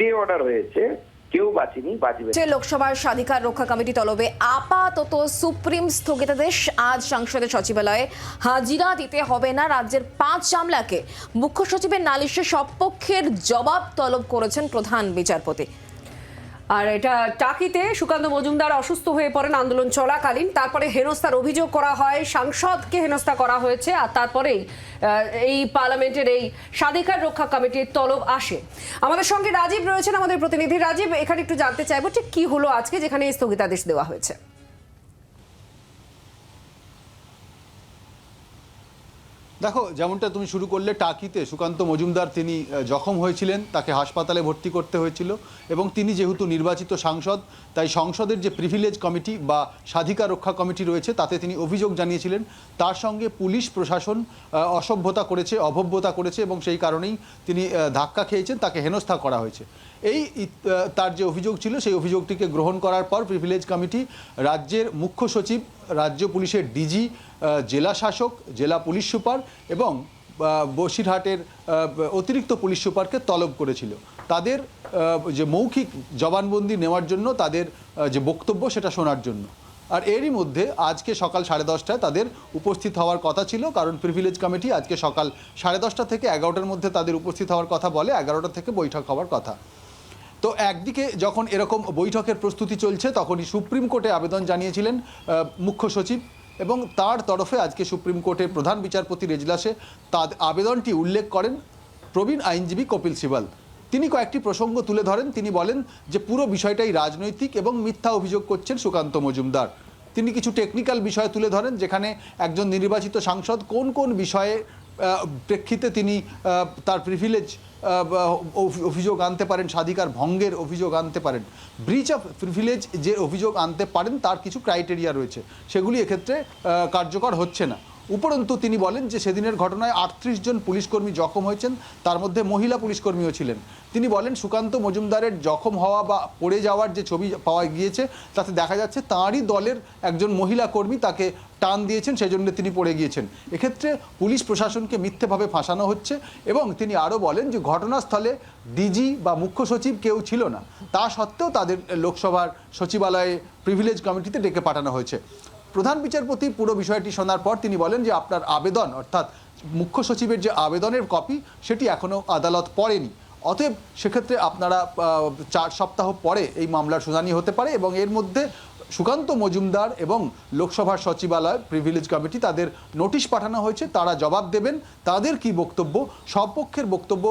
Stay order হয়েছে, কেউ বাঁচেনি, বাঁচবে যে লোকসভার স্বাধিকার রক্ষা কমিটি তলবে আপাতত সুপ্রিম স্থগিতাদেশ, আজ সংসদের সচিবালয়ে হাজিরা দিতে হবে না। রাজ্যের পাঁচ আমলাকে মুখ্য সচিবের নালিশে সব পক্ষের জবাব তলব করেছেন প্রধান বিচারপতি। আর এটা টাকিতে সুকান্ত মজুমদার অসুস্থ হয়ে পড়েন আন্দোলন চলাকালীন। তারপরে হেনস্থার অভিযোগ করা হয়, সাংসদকে হেনস্থা করা হয়েছে আর তারপরেই এই পার্লামেন্টের এই স্বাধিকার রক্ষা কমিটির তলব আসে। আমাদের সঙ্গে রাজীব রয়েছেন আমাদের প্রতিনিধি। রাজীব, এখানে একটু জানতে চাইব ঠিক কি হলো আজকে যেখানে স্থগিতাদেশ দেওয়া হয়েছে। দেখো, যেমনটা তুমি শুরু করলে, টাকিতে সুকান্ত মজুমদার তিনি জখম হয়েছিলেন, তাকে হাসপাতালে ভর্তি করতে হয়েছিল, এবং তিনি যেহেতু নির্বাচিত সাংসদ, তাই সংসদের যে প্রিভিলেজ কমিটি বা স্বাধিকার রক্ষা কমিটি রয়েছে, তাতে তিনি অভিযোগ জানিয়েছিলেন। তার সঙ্গে পুলিশ, প্রশাসন অসভ্যতা করেছে, অভব্যতা করেছে, এবং সেই কারণেই তিনি ধাক্কা খেয়েছেন, তাকে হেনস্থা করা হয়েছে। এই তার যে অভিযোগ ছিল, সেই অভিযোগটিকে গ্রহণ করার পর প্রিভিলেজ কমিটি রাজ্যের মুখ্য সচিব, রাজ্য পুলিশের ডিজি জেলা শাসক, জেলা পুলিশ সুপার এবং বসিরহাটের অতিরিক্ত পুলিশ সুপারকে তলব করেছিল। তাদের যে মৌখিক জবানবন্দি নেওয়ার জন্য, তাদের যে বক্তব্য সেটা শোনার জন্য। আর এরই মধ্যে আজকে সকাল সাড়ে দশটায় তাদের উপস্থিত হওয়ার কথা ছিল, কারণ প্রিভিলেজ কমিটি আজকে সকাল সাড়ে দশটা থেকে এগারোটার মধ্যে তাদের উপস্থিত হওয়ার কথা বলে, এগারোটা থেকে বৈঠক হওয়ার কথা। তো একদিকে যখন এরকম বৈঠকের প্রস্তুতি চলছে, তখনই সুপ্রিম কোর্টে আবেদন জানিয়েছিলেন মুখ্য সচিব। এবং তার তরফে আজকে সুপ্রিম কোর্টের প্রধান বিচারপতির এজলাসে তার আবেদনটি উল্লেখ করেন প্রবীণ আইনজীবী কপিল সিবাল। তিনি কয়েকটি প্রসঙ্গ তুলে ধরেন। তিনি বলেন যে পুরো বিষয়টাই রাজনৈতিক এবং মিথ্যা অভিযোগ করছেন সুকান্ত মজুমদার। তিনি কিছু টেকনিক্যাল বিষয় তুলে ধরেন, যেখানে একজন নির্বাচিত সাংসদ কোন কোন বিষয়ে প্রেক্ষিতে তিনি তার প্রিভিলেজ অভিযোগ আনতে পারেন, স্বাধিকার ভঙ্গের অভিযোগ আনতে পারেন। ব্রিচ অফ প্রিভিলেজ যে অভিযোগ আনতে পারেন, তার কিছু ক্রাইটেরিয়া রয়েছে। সেগুলি এক্ষেত্রে কার্যকর হচ্ছে না। উপরন্তু তিনি বলেন যে সেদিনের ঘটনায় আটত্রিশ জন পুলিশকর্মী জখম হয়েছেন, তার মধ্যে মহিলা পুলিশকর্মীও ছিলেন। তিনি বলেন, সুকান্ত মজুমদারের জখম হওয়া বা পড়ে যাওয়ার যে ছবি পাওয়া গিয়েছে, তাতে দেখা যাচ্ছে তাঁরই দলের একজন মহিলা কর্মী তাকে টান দিয়েছেন সেই জন্য তিনি পড়ে গিয়েছেন। এক্ষেত্রে পুলিশ প্রশাসনকে মিথ্যেভাবে ফাঁসানো হচ্ছে এবং তিনি আরও বলেন যে ঘটনাস্থলে ডিজি বা মুখ্য সচিব কেউ ছিল না। তা সত্ত্বেও তাদের লোকসভার সচিবালয়ে প্রিভিলেজ কমিটিতে ডেকে পাঠানো হয়েছে। প্রধান বিচারপতি পুরো বিষয়টি শোনার পর তিনি বলেন যে আপনার আবেদন, অর্থাৎ মুখ্য সচিবের যে আবেদনের কপি, সেটি এখনও আদালত পড়েনি। অতএব সেক্ষেত্রে আপনারা চার সপ্তাহ পরে এই মামলার শুনানি হতে পারে এবং এর মধ্যে সুকান্ত মজুমদার এবং লোকসভার সচিবালয় প্রিভিলেজ কমিটি তাদের নোটিশ পাঠানো হয়েছে, তারা জবাব দেবেন, তাদের কি বক্তব্য, সব পক্ষের বক্তব্য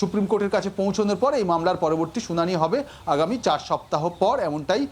সুপ্রিম কোর্টের কাছে পৌঁছানোর পর এই মামলার পরবর্তী শুনানি হবে আগামী চার সপ্তাহ পর, এমনটাই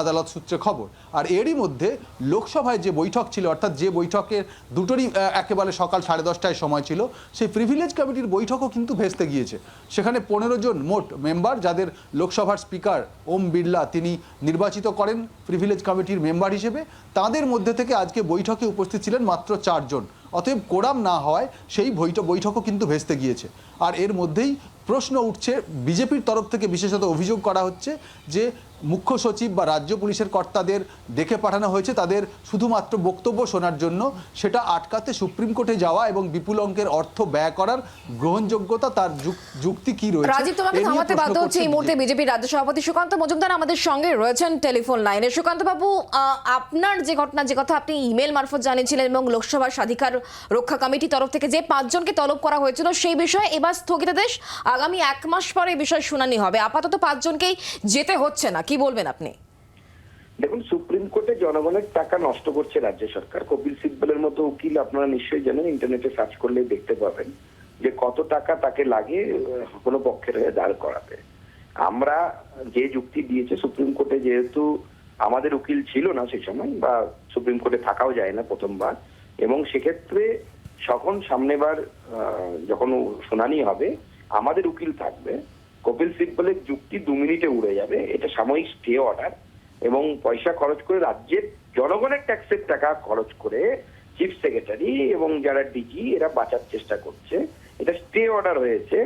আদালত সূত্রে খবর। আর এরই মধ্যে লোকসভায় যে বৈঠক ছিল, অর্থাৎ যে বৈঠকের দুটোরই একেবারে সকাল সাড়ে দশটায় সময় ছিল, সেই প্রিভিলেজ কমিটির বৈঠকও কিন্তু ভেস্তে গিয়েছে। সেখানে পনেরো জন মোট মেম্বার যাদের লোকসভার স্পিকার ওম বিড়লা তিনি নির্বাচিত করেন প্রিভিলেজ কমিটির মেম্বার হিসেবে। তাদের মধ্যে থেকে আজকে বৈঠকে উপস্থিত ছিলেন মাত্র চারজন। অতএব কোরাম না হওয়ায় সেই বৈঠক বৈঠকও কিন্তু ভেস্তে গিয়েছে। আর এর মধ্যেই প্রশ্ন উঠছে, বিজেপির তরফ থেকে বিশেষত অভিযোগ করা হচ্ছে যে মুখ্য সচিব বা রাজ্য পুলিশের কর্তাদের ডেকে পাঠানো হয়েছে। তাদের শুধুমাত্র বক্তব্য শোনার জন্য সেটা আটকাতে সুপ্রিম কোর্টে যাওয়া এবং বিপুল অঙ্কের অর্থ ব্যয় করার গ্রহণযোগ্যতা তার যুক্তি কি রয়েছে রাজীব তোমাকে থামাতে বাধ্য হচ্ছে এই মুহূর্তে বিজেপি। রাজ্য সভাপতি সুকান্ত মজুমদার আমাদের সঙ্গে রয়েছেন টেলিফোন লাইনে। সুকান্ত বাবু আপনার যে ঘটনা যে কথা আপনি ইমেল মারফত জানিয়েছিলেন এবং লোকসভার স্বাধিকার রক্ষা কমিটির তরফ থেকে যে পাঁচজনকে তলব করা হয়েছিল সেই বিষয়ে এবার স্থগিতাদেশ আগামী এক মাস পরে এই বিষয়ে শুনানি হবে। আপাতত পাঁচজনকেই যেতে হচ্ছে না কি বলবেন আপনি? দেখুন, সুপ্রিম কোর্টে জনগণের টাকা নষ্ট করছে রাজ্য সরকার। কপিল সিব্বলের মতো উকিল আপনারা নিশ্চয়ই জানেন, ইন্টারনেটে সার্চ করলে দেখতে পাবেন যে কত টাকা তাকে লাগে কোনো পক্ষের হয়ে দাঁড় করাতে আমরা যে যুক্তি দিয়েছে, সুপ্রিম কোর্টে যেহেতু আমাদের উকিল ছিল না সেই সময়, বা সুপ্রিম কোর্টে থাকাও যায় না প্রথমবার, এবং সেক্ষেত্রে যখন সামনেবার যখন শুনানি হবে, আমাদের উকিল থাকবে কপিল সিব্বলের যুক্তি দু মিনিটে উড়ে যাবে, এটা সাময়িক স্টে অর্ডার, এবং পয়সা খরচ করে রাজ্যের জনগণের ট্যাক্সের টাকা খরচ করে চিফ সেক্রেটারি এবং যারা ডিজি, এরা বাঁচার চেষ্টা করছে। এটা স্টে অর্ডার হয়েছে,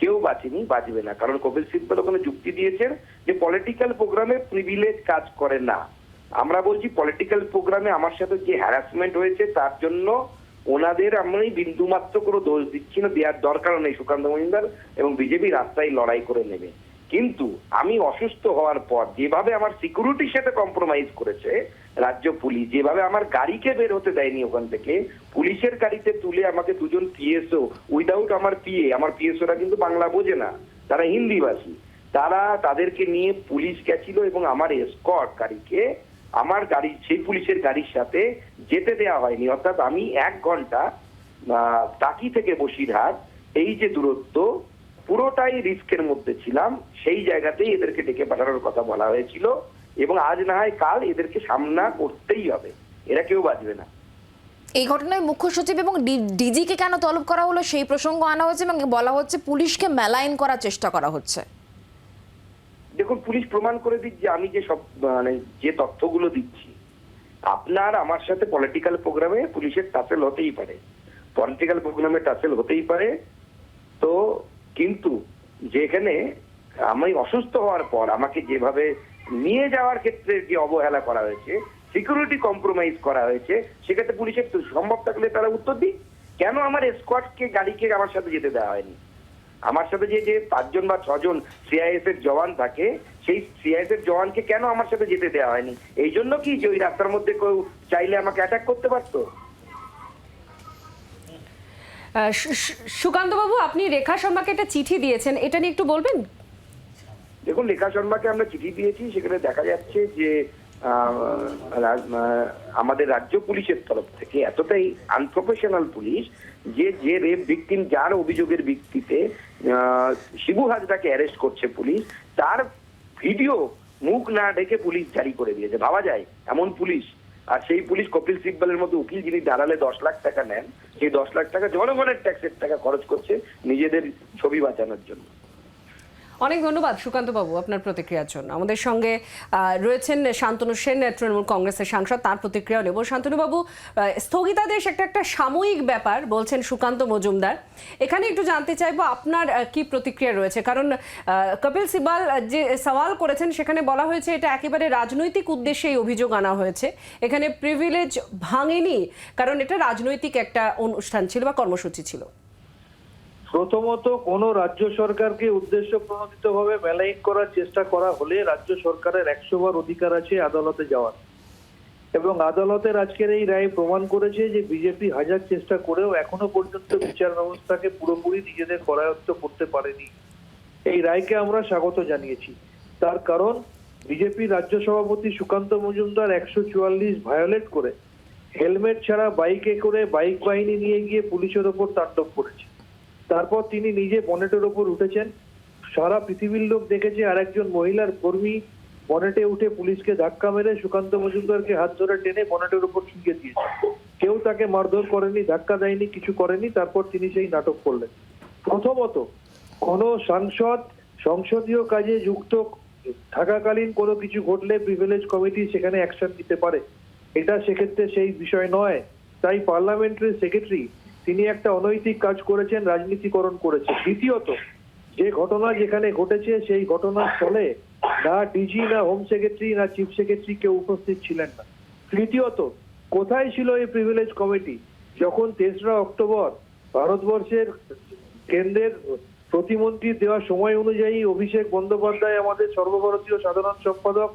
কেউ বাঁচেনি, বাঁচবে না। কারণ কপিল সিব্বল ওখানে যুক্তি দিয়েছেন যে পলিটিক্যাল প্রোগ্রামে প্রিভিলেজ কাজ করে না। আমরা বলছি পলিটিক্যাল প্রোগ্রামে আমার সাথে যে হ্যারাসমেন্ট হয়েছে, তার জন্য ওনাদের আমি বিন্দুমাত্র কোনো দোষ দিচ্ছি না, দেওয়ার দরকার নেই সুকান্ত মজুমদার এবং বিজেপি রাস্তায় লড়াই করে নেবে। কিন্তু আমি অসুস্থ হওয়ার পর যেভাবে আমার সিকিউরিটির সাথে কম্প্রোমাইজ করেছে, রাজ্য পুলিশ, যেভাবে আমার গাড়িকে বের হতে দেয়নি ওখান থেকে, পুলিশের গাড়িতে তুলে আমাকে দুজন পিএসও উইদাউট আমার পিএ আমার পিএসওরা কিন্তু বাংলা বোঝে না, তারা হিন্দিভাষী। তারা তাদেরকে নিয়ে পুলিশ গেছিল এবং আমার এসকট গাড়িকে আমার গাড়ি, সেই পুলিশের গাড়ির সাথে যেতে দেওয়া হয়নি। অর্থাৎ আমি এক ঘণ্টা টাকি থেকে বসিরহাট, এই যে দূরত্ব, পুরোটাই রিস্কের মধ্যে ছিলাম। সেই জায়গাতেই এদেরকে ডেকে পাঠানোর কথা বলা হয়েছিল এবং আজ না হয় কাল এদেরকে সামনা করতেই হবে। এরা কেউ বাঁচবে না। এই ঘটনায় মুখ্য সচিব এবং ডিজিকে কেন তলব করা হলো সেই প্রসঙ্গ আনা হয়েছে এবং বলা হচ্ছে পুলিশকে মেলাইন করার চেষ্টা করা হচ্ছে। দেখুন, পুলিশ প্রমাণ করে যে আমি যে সব মানে যে তথ্যগুলো দিচ্ছি, আপনার আমার সাথে পলিটিক্যাল প্রোগ্রামে পুলিশের টাসেল হতেই পারে। পলিটিক্যাল প্রোগ্রামে টাসেল হতেই পারে। তো কিন্তু যেখানে আমি অসুস্থ হওয়ার পর আমাকে যেভাবে নিয়ে যাওয়ার ক্ষেত্রে যে অবহেলা করা হয়েছে সিকিউরিটি কম্প্রোমাইজ করা হয়েছে, সেক্ষেত্রে পুলিশের সম্ভব থাকলে তারা উত্তর দিক। কেন আমার স্কোয়াডকে গাড়িকে আমার সাথে যেতে দেওয়া হয়নি? আমার সাথে যে যে পাঁচজন বা ছজন সিআইএস এর জওয়ান থাকে সেই সিআইএস এর জওয়ানকে কেন আমার সাথে যেতে দেওয়া হয়নি? এই জন্য কি যে ওই রাস্তার মধ্যে কেউ চাইলে আমাকে অ্যাটাক করতে পারতো? আহ, সু- সু- সুকান্তবাবু আপনি রেখা শর্মাকে একটা চিঠি দিয়েছেন এটা নিয়ে একটু বলবেন? দেখুন রেখা শর্মাকে আমরা চিঠি দিয়েছি সেখানে দেখা যাচ্ছে যে আমাদের রাজ্য পুলিশের তরফ থেকে এতটাই আনপ্রফেশনাল পুলিশ যে যে রেপ ভিকটিম যার অভিযোগের ভিত্তিতে শিবু হাজরাকে অ্যারেস্ট করছে পুলিশ, তার ভিডিও মুখ না ডেকে পুলিশ জারি করে দিয়েছে। ভাবা যায়, এমন পুলিশ। আর সেই পুলিশ কপিল সিব্বলের মতো উকিল যিনি দাঁড়ালে দশ লাখ টাকা নেন, সেই দশ লাখ টাকা জনগণের ট্যাক্সের টাকা খরচ করছে নিজেদের ছবি বাঁচানোর জন্য। অনেক ধন্যবাদ সুকান্তবাবু আপনার প্রতিক্রিয়ার জন্য। আমাদের সঙ্গে রয়েছেন শান্তনু সেন, তৃণমূল কংগ্রেসের সাংসদ, তার প্রতিক্রিয়া নেব। শান্তনুবাবু স্থগিতাদেশ একটা একটা সাময়িক ব্যাপার, বলছেন সুকান্ত মজুমদার। এখানে একটু জানতে চাইব আপনার কি প্রতিক্রিয়া রয়েছে? কারণ কপিল সিবাল যে সওয়াল করেছেন, সেখানে বলা হয়েছে এটা একেবারে রাজনৈতিক উদ্দেশ্যে এই অভিযোগ আনা হয়েছে। এখানে প্রিভিলেজ ভাঙেনি, কারণ এটা রাজনৈতিক একটা অনুষ্ঠান ছিল বা কর্মসূচি ছিল। প্রথমত কোন রাজ্য সরকারকে উদ্দেশ্য প্রণোদিত ভাবে মেলাইন করার চেষ্টা করা হলে রাজ্য সরকারের একশো বার অধিকার আছে আদালতে যাওয়ার। এবং আদালতের আজকের এই রায় প্রমাণ করেছে যে বিজেপি হাজার চেষ্টা করেও এখনও পর্যন্ত বিচার ব্যবস্থাকে পুরোপুরি নিজেদের করায়ত্ত করতে পারেনি। এই রায়কে আমরা স্বাগত জানিয়েছি। তার কারণ, বিজেপি রাজ্য সভাপতি সুকান্ত মজুমদার একশো চুয়াল্লিশ ভায়োলেট করে হেলমেট ছাড়া বাইকে করে বাইক বাহিনী নিয়ে গিয়ে পুলিশের ওপর তাণ্ডব করেছে। তারপর তিনি নিজে বনেটের ওপর উঠেছেন। সারা পৃথিবীর লোক দেখেছে আরেকজন মহিলার কর্মী বনেটে উঠে পুলিশকে ধাক্কা মেরে সুকান্ত মজুমদারকে হাত ধরে টেনে বনেটের উপর শুকিয়ে দিয়েছে। কেউ তাকে মারধর করেনি, ধাক্কা দেয়নি, কিছু করেনি, তারপর তিনি সেই নাটক করলেন। প্রথমত, কোন সাংসদ সংসদীয় কাজে যুক্ত থাকাকালীন কোনো কিছু ঘটলে প্রিভিলেজ কমিটি সেখানে অ্যাকশন নিতে পারে। এটা সেক্ষেত্রে সেই বিষয় নয়। তাই পার্লামেন্টারি সেক্রেটারি তিনি একটা অনৈতিক কাজ করেছেন, রাজনীতিকরণ করেছে দ্বিতীয়ত, যে ঘটনা যেখানে ঘটেছে, সেই ঘটনার স্থলে না ডিজি না হোম সেক্রেটারি না চিফ সেক্রেটারি কেউ উপস্থিত ছিলেন না। তৃতীয়ত, কোথায় ছিল এই প্রিভিলেজ কমিটি যখন তেসরা অক্টোবর ভারতবর্ষের কেন্দ্রের প্রতিমন্ত্রী দেওয়া সময় অনুযায়ী অভিষেক বন্দ্যোপাধ্যায় আমাদের সর্বভারতীয় সাধারণ সম্পাদক,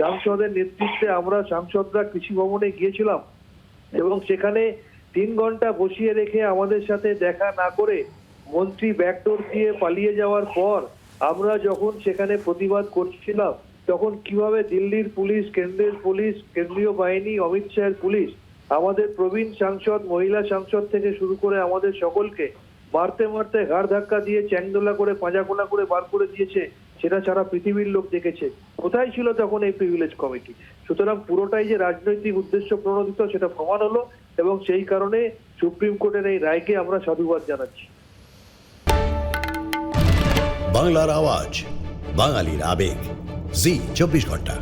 সাংসদের নেতৃত্বে আমরা সাংসদরা কৃষি ভবনে গিয়েছিলাম এবং সেখানে তিন ঘণ্টা বসিয়ে রেখে আমাদের সাথে দেখা না করে মন্ত্রী ব্যাকডোর দিয়ে পালিয়ে যাওয়ার পর আমরা যখন সেখানে প্রতিবাদ করছিলাম, তখন কীভাবে দিল্লির পুলিশ, কেন্দ্রের পুলিশ, কেন্দ্রীয় বাহিনী, অমিত শাহের পুলিশ, আমাদের প্রবীণ সাংসদ, মহিলা সাংসদ থেকে শুরু করে আমাদের সকলকে মারতে মারতে ঘাড় ধাক্কা দিয়ে চ্যাংদোলা করে পাঁজাকোলা করে বার করে দিয়েছে, সেটা সারা পৃথিবীর লোক দেখেছে। কোথায় ছিল তখন এই প্রিভিলেজ কমিটি সুতরাং পুরোটাই যে রাজনৈতিক উদ্দেশ্য প্রণোদিত, সেটা প্রমাণ হলো। এবং সেই কারণে সুপ্রিম কোর্টের এই রায়কে আমরা সাধুবাদ জানাচ্ছি। বাংলার আওয়াজ, বাঙালির আবেগ। জি, চব্বিশ ঘণ্টা।